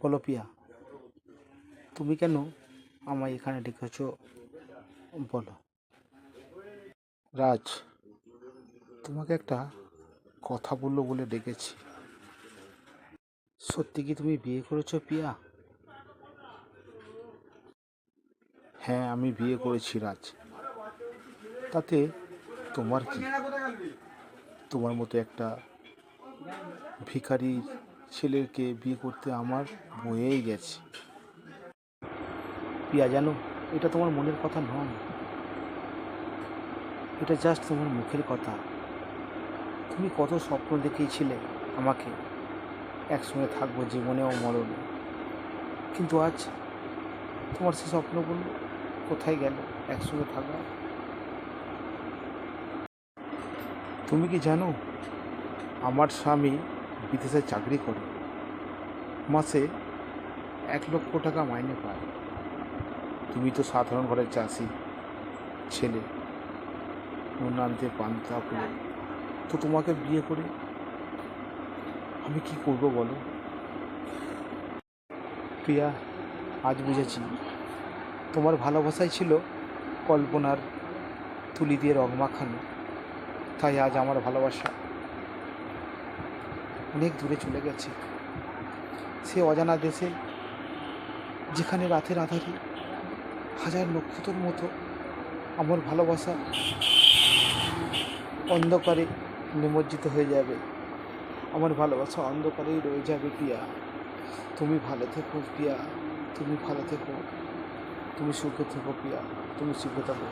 বলো পিয়া তুমি কেন আমায় এখানে ডেকেছ? বলো। রাজ, তোমাকে একটা কথা বলল বলে ডেকেছি। সত্যি কি তুমি বিয়ে করেছ পিয়া? হ্যাঁ আমি বিয়ে করেছি রাজ। তাতে তোমার কি? তোমার মতো একটা ভিখারি ছেলেকে বিয়ে করতে আমার বয়েই গেছে। পিয়া জানো, এটা তোমার মনের কথা নয়। এটা জাস্ট তোমার মুখের কথা। তুমি কত স্বপ্ন দেখিয়েছিলে আমাকে। একসঙ্গে থাকব জীবনে ও মরণে। কিন্তু আজ তোমার সে স্বপ্নগুলো কোথায় গেল? একসঙ্গে থাকা তুমি কি জানো, আমার স্বামী বিদেশে চাকরি করে। মাসে এক লক্ষ টাকা মাইনে পায়। তুমি তো সাধারণ ঘরের চাষি ছেলে। নুন আনতে পান্তা করে। তো তোমাকে বিয়ে করে? আমি কি করব বলো? প্রিয়া আজ বুঝেছি। তোমার ভালোবাসাই ছিল কল্পনার তুলি দিয়ে রং মাখানো তাই আজ আমার ভালোবাসা অনেক দূরে চলে গেছে। সে অজানা দেশে, যেখানে রাতের আধারে হাজার নক্ষত্রের মতো আমার ভালোবাসা অন্ধকারে নিমজ্জিত হয়ে যাবে। আমার ভালোবাসা অন্ধকারেই রয়ে যাবে পিয়া তুমি ভালো থেকো পিয়া তুমি ভালো থেকো। তুমি সুখে থেকো পিয়া তুমি সুখে থাকো।